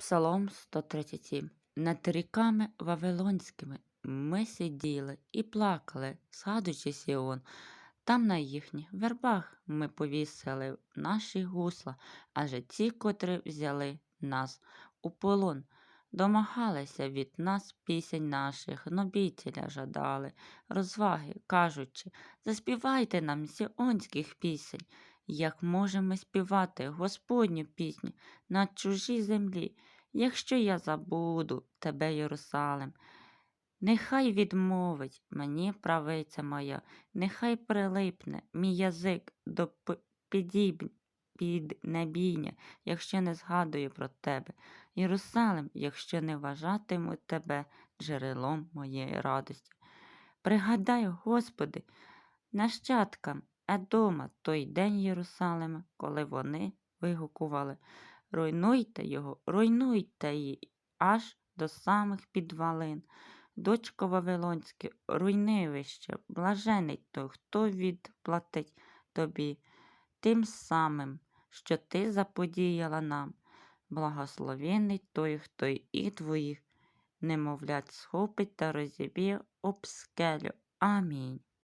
Псалом 137. Над ріками Вавилонськими ми сиділи і плакали, згадуючи Сіон. Там на їхніх вербах ми повісили наші гусла, адже ті, котрі взяли нас у полон, домагалися від нас пісень наших, нобітеля жадали, розваги, кажучи, заспівайте нам сіонських пісень, як можемо співати Господню пісню на чужій землі, якщо я забуду тебе, Єрусалим. Нехай відмовить мені правиця моя, нехай прилипне мій язик до п- підіб... піднебіння, якщо не згадую про тебе. Єрусалим, якщо не вважатиму тебе джерелом моєї радості. Пригадай, Господи, нащадкам Едома той день Єрусалима, коли вони вигукували Руйнуйте його, руйнуйте її аж до самих підвалин. Дочко Вавилонське, руйнивище, блажений той, хто відплатить тобі тим самим, що ти заподіяла нам. Благословений той, хто і твоїх немовлят схопить та розіб'є об скелю. Амінь.